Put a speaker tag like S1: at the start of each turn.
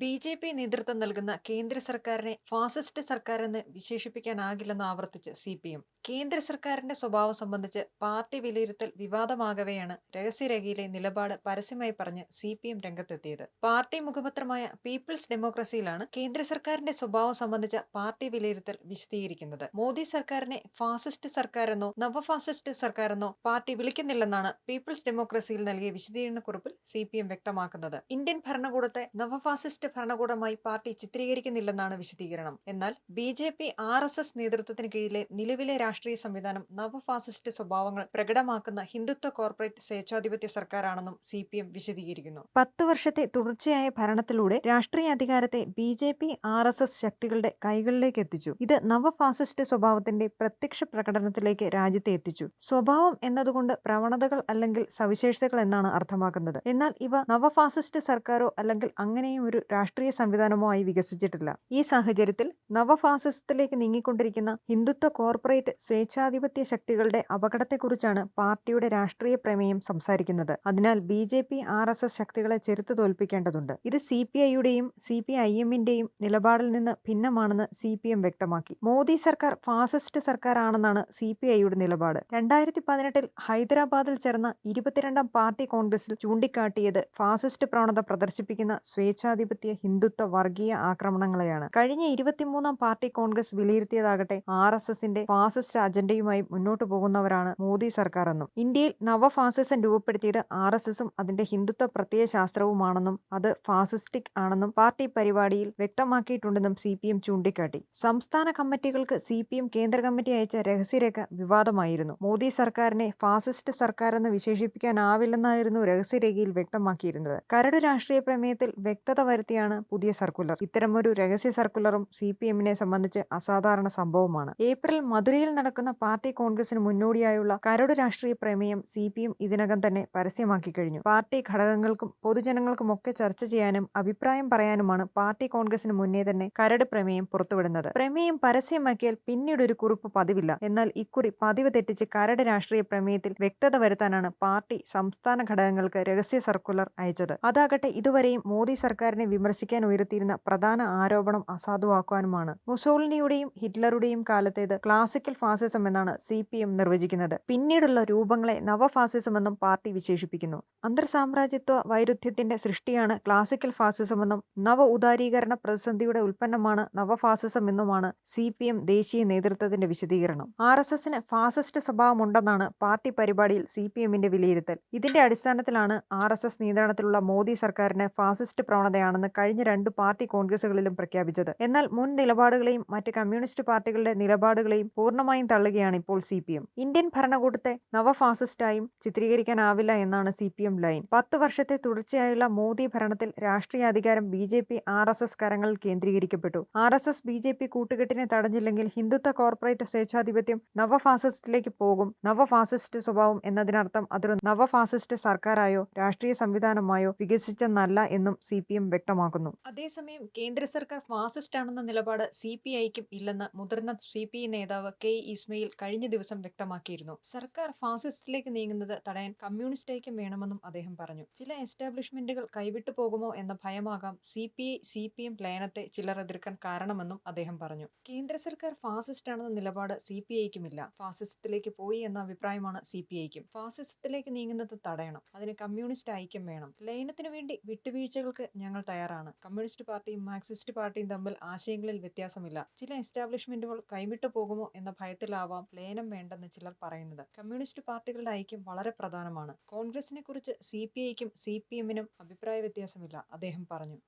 S1: B J P നേതൃത്വം നൽകുന്ന കേന്ദ്ര സർക്കാരിനെ ഫാസിസ്റ്റ് സർക്കാരെന്ന് വിശേഷിപ്പിക്കാനാകില്ലെന്ന് ആവർത്തിച്ച് സി പി എം. കേന്ദ്ര സർക്കാരിന്റെ സ്വഭാവം സംബന്ധിച്ച് പാർട്ടി വിലയിരുത്തൽ വിവാദമാകവെയാണ് രഹസ്യരേഖയിലെ നിലപാട് പരസ്യമായി പറഞ്ഞ് സി പി എം രംഗത്തെത്തിയത്. പാർട്ടി മുഖപത്രമായ പീപ്പിൾസ് ഡെമോക്രസിയിലാണ് കേന്ദ്ര സർക്കാരിന്റെ സ്വഭാവം സംബന്ധിച്ച പാർട്ടി വിലയിരുത്തൽ വിശദീകരിക്കുന്നത്. മോദി സർക്കാരിനെ ഫാസിസ്റ്റ് സർക്കാരെന്നോ നവഫാസിസ്റ്റ് സർക്കാരെന്നോ പാർട്ടി വിളിക്കുന്നില്ലെന്നാണ് പീപ്പിൾസ് ഡെമോക്രസിയിൽ നൽകിയ വിശദീകരണക്കുറിപ്പിൽ സി പി എം വ്യക്തമാക്കുന്നത്. ഇന്ത്യൻ ഭരണകൂടത്തെ നവഫാസിസ്റ്റ് ഭരണകൂടമായി പാർട്ടി ചിത്രീകരിക്കുന്നില്ലെന്നാണ് വിശദീകരണം. എന്നാൽ B J P R S S നേതൃത്വത്തിന് കീഴിലെ നിലവിലെ രാഷ്ട്രീയ സംവിധാനം നവഫാസിസ്റ്റ് സ്വഭാവങ്ങൾ പ്രകടമാക്കുന്ന ഹിന്ദുത്വ കോർപ്പറേറ്റ് സ്വേച്ഛാധിപത്യ സർക്കാരാണെന്നും സി പി എം വിശദീകരിക്കുന്നു. പത്ത് വർഷത്തെ തുടർച്ചയായ ഭരണത്തിലൂടെ രാഷ്ട്രീയ അധികാരത്തെ B J P R S S ശക്തികളുടെ കൈകളിലേക്ക് എത്തിച്ചു. ഇത് നവഫാസിസ്റ്റ് സ്വഭാവത്തിന്റെ പ്രത്യക്ഷ പ്രകടനത്തിലേക്ക് രാജ്യത്തെ എത്തിച്ചു. സ്വഭാവം എന്നതുകൊണ്ട് പ്രവണതകൾ അല്ലെങ്കിൽ സവിശേഷതകൾ എന്നാണ് അർത്ഥമാക്കുന്നത്. എന്നാൽ ഇവ നവഫാസിസ്റ്റ് സർക്കാരോ അല്ലെങ്കിൽ അങ്ങനെയും ഒരു രാഷ്ട്രീയ സംവിധാനമോ ആയി വികസിച്ചിട്ടില്ല. ഈ സാഹചര്യത്തിൽ നവഫാസിസത്തിലേക്ക് നീങ്ങിക്കൊണ്ടിരിക്കുന്ന ഹിന്ദുത്വ കോർപ്പറേറ്റ് സ്വേച്ഛാധിപത്യ ശക്തികളുടെ അപകടത്തെക്കുറിച്ചാണ് പാർട്ടിയുടെ രാഷ്ട്രീയ പ്രമേയം സംസാരിക്കുന്നത്. അതിനാൽ B J P R S S ശക്തികളെ ചെറുത്തു തോൽപ്പിക്കേണ്ടതുണ്ട്. ഇത് സി പി ഐയുടെയും സി പി ഐ എമ്മിന്റെയും നിലപാടിൽ നിന്ന് ഭിന്നമാണെന്ന് സി പി എം വ്യക്തമാക്കി. മോദി സർക്കാർ ഫാസിസ്റ്റ് സർക്കാരാണെന്നാണ് സി പി ഐയുടെ നിലപാട്. രണ്ടായിരത്തി പതിനെട്ടിൽ ഹൈദരാബാദിൽ ചേർന്ന ഇരുപത്തിരണ്ടാം പാർട്ടി കോൺഗ്രസിൽ ചൂണ്ടിക്കാട്ടിയത് ഫാസിസ്റ്റ് പ്രവണത പ്രദർശിപ്പിക്കുന്ന സ്വേച്ഛാധിപത്യ ഹിന്ദുത്വ വർഗീയ ആക്രമണങ്ങളെയാണ്. കഴിഞ്ഞ ഇരുപത്തിമൂന്നാം പാർട്ടി കോൺഗ്രസ് വിലയിരുത്തിയതാകട്ടെ ആർ എസ് എസിന്റെ ഫാസിസ്റ്റ് അജണ്ടയുമായി മുന്നോട്ടു പോകുന്നവരാണ് മോദി സർക്കാർ എന്നും ഇന്ത്യയിൽ നവഫാസിസം രൂപപ്പെടുത്തിയത് ആർ എസ് എസും അതിന്റെ ഹിന്ദുത്വ പ്രത്യയ ശാസ്ത്രവുമാണെന്നും അത് ഫാസിസ്റ്റിക് ആണെന്നും പാർട്ടി പരിപാടിയിൽ വ്യക്തമാക്കിയിട്ടുണ്ടെന്നും സി പി എം ചൂണ്ടിക്കാട്ടി. സംസ്ഥാന കമ്മിറ്റികൾക്ക് സി പി എം കേന്ദ്ര കമ്മിറ്റി അയച്ച രഹസ്യരേഖ വിവാദമായിരുന്നു. മോദി സർക്കാരിനെ ഫാസിസ്റ്റ് സർക്കാർ സർക്കാരെന്ന് വിശേഷിപ്പിക്കാനാവില്ലെന്നായിരുന്നു രഹസ്യരേഖയിൽ വ്യക്തമാക്കിയിരുന്നത്. കരട് രാഷ്ട്രീയ പ്രമേയത്തിൽ വ്യക്തത വരുത്തിയാണ് പുതിയ സർക്കുലർ. ഇത്തരമൊരു രഹസ്യ സർക്കുലറും സി പി എമ്മിനെ സംബന്ധിച്ച് അസാധാരണ സംഭവമാണ്. ഏപ്രിൽ മധുരയിൽ നടക്കുന്ന പാർട്ടി കോൺഗ്രസിന് മുന്നോടിയായുള്ള കരട് രാഷ്ട്രീയ പ്രമേയം സി പി എം ഇതിനകം തന്നെ പരസ്യമാക്കി കഴിഞ്ഞു. പാർട്ടി ഘടകങ്ങൾക്കും പൊതുജനങ്ങൾക്കുമൊക്കെ ചർച്ച ചെയ്യാനും അഭിപ്രായം പറയാനുമാണ് പാർട്ടി കോൺഗ്രസിന് മുന്നേ തന്നെ കരട് പ്രമേയം പുറത്തുവിടുന്നത്. പ്രമേയം പരസ്യമാക്കിയാൽ പിന്നീട് ഒരു കുറിപ്പ് പതിവില്ല. എന്നാൽ ഇക്കുറി പതിവ് തെറ്റിച്ച് കരട് രാഷ്ട്രീയ പ്രമേയത്തിൽ വ്യക്തത വരുത്താനാണ് പാർട്ടി സംസ്ഥാന ഘടകങ്ങൾക്ക് രഹസ്യ സർക്കുലർ അയച്ചത്. അതാകട്ടെ ഇതുവരെയും മോദി സർക്കാരിനെ വിമർശിക്കാൻ ഉയർത്തിയിരുന്ന പ്രധാന ആരോപണം അസാധുവാക്കുവാനുമാണ്. മുസോളിനിയുടെയും ഹിറ്റ്ലറുടെയും കാലത്തേത് ക്ലാസിക്കൽ ഫാസിസം എന്നാണ് സി പി എം നിർവചിക്കുന്നത്. പിന്നീടുള്ള രൂപങ്ങളെ നവഫാസിസം എന്നും പാർട്ടി വിശേഷിപ്പിക്കുന്നു. അന്തർസാമ്രാജ്യത്വ വൈരുദ്ധ്യത്തിന്റെ സൃഷ്ടിയാണ് ക്ലാസിക്കൽ ഫാസിസം എന്നും നവ ഉദാരീകരണ പ്രതിസന്ധിയുടെ ഉൽപ്പന്നമാണ് നവഫാസിസം എന്നുമാണ് സി പി എം ദേശീയ നേതൃത്വത്തിന്റെ വിശദീകരണം. ആർ എസ് എസിന് ഫാസിസ്റ്റ് സ്വഭാവമുണ്ടെന്നാണ് പാർട്ടി പരിപാടിയിൽ സി പി എമ്മിന്റെ വിലയിരുത്തൽ. ഇതിന്റെ അടിസ്ഥാനത്തിലാണ് ആർ എസ് എസ് നിയന്ത്രണത്തിലുള്ള മോദി സർക്കാരിന് ഫാസിസ്റ്റ് പ്രവണതയാണെന്ന് കഴിഞ്ഞ രണ്ട് പാർട്ടി കോൺഗ്രസുകളിലും പ്രഖ്യാപിച്ചത്. എന്നാൽ മുൻ നിലപാടുകളെയും മറ്റ് കമ്മ്യൂണിസ്റ്റ് പാർട്ടികളുടെ നിലപാടുകളെയും പൂർണമായും തള്ളുകയാണ് ഇപ്പോൾ സി പി എം. ഇന്ത്യൻ ഭരണകൂടത്തെ നവഫാസിസ്റ്റായും ചിത്രീകരിക്കാനാവില്ല എന്നാണ് സി പി എം ലൈൻ. പത്ത് വർഷത്തെ തുടർച്ചയായുള്ള മോദി ഭരണത്തിൽ രാഷ്ട്രീയ അധികാരം B J P R S S കരങ്ങളിൽ കേന്ദ്രീകരിക്കപ്പെട്ടു. R S S B J P കൂട്ടുകെട്ടിനെ തടഞ്ഞില്ലെങ്കിൽ ഹിന്ദുത്വ കോർപ്പറേറ്റ് സ്വേച്ഛാധിപത്യം നവഫാസിസ്റ്റിലേക്ക് പോകും. നവഫാസിസ്റ്റ് സ്വഭാവം എന്നതിനർത്ഥം അതൊരു നവഫാസിസ്റ്റ് സർക്കാരായോ രാഷ്ട്രീയ സംവിധാനമായോ വികസിച്ചെന്നല്ല എന്നും സി പി എം വ്യക്തമാക്കുന്നു. അതേസമയം കേന്ദ്ര സർക്കാർ ഫാസിസ്റ്റ് ആണെന്ന നിലപാട് സി പി ഐക്കും ഇല്ലെന്ന് മുതിർന്ന സി പി ഐ നേതാവ് കെ ഇസ്മയിൽ കഴിഞ്ഞ ദിവസം വ്യക്തമാക്കിയിരുന്നു. സർക്കാർ ഫാസിസ്റ്റിലേക്ക് നീങ്ങുന്നത് തടയാൻ കമ്മ്യൂണിസ്റ്റ് ഐക്യം വേണമെന്നും അദ്ദേഹം പറഞ്ഞു. ചില എസ്റ്റാബ്ലിഷ്മെന്റുകൾ കൈവിട്ടു പോകുമോ എന്ന ഭയമാകാം C P I C P M ലയനത്തെ ചിലർ എതിർക്കാൻ കാരണമെന്നും അദ്ദേഹം പറഞ്ഞു. കേന്ദ്ര സർക്കാർ ഫാസിസ്റ്റ് ആണെന്ന നിലപാട് സി പി ഐക്കുമില്ല. ഫാസിസത്തിലേക്ക് പോയി എന്ന അഭിപ്രായമാണ് സി പി ഐക്കും. ഫാസിസത്തിലേക്ക് നീങ്ങുന്നത് തടയണം. അതിന് കമ്മ്യൂണിസ്റ്റ് ഐക്യം വേണം. ലയനത്തിനു വേണ്ടി വിട്ടുവീഴ്ചകൾക്ക് ഞങ്ങൾ തയ്യാറാണ്. കമ്മ്യൂണിസ്റ്റ് പാർട്ടിയും മാർക്സിസ്റ്റ് പാർട്ടിയും തമ്മിൽ ആശയങ്ങളിൽ വ്യത്യാസമില്ല. ചില എസ്റ്റാബ്ലിഷ്മെന്റുകൾ കൈവിട്ടു പോകുമോ എന്ന ഭയത്തിലാവാം ലയനം വേണ്ടെന്ന് ചിലർ പറയുന്നത്. കമ്മ്യൂണിസ്റ്റ് പാർട്ടികളുടെ ഐക്യം വളരെ പ്രധാനമാണ്. കോൺഗ്രസിനെ കുറിച്ച് സി പി ഐക്കും സി പി എമ്മിനും അഭിപ്രായ വ്യത്യാസമില്ല അദ്ദേഹം പറഞ്ഞു.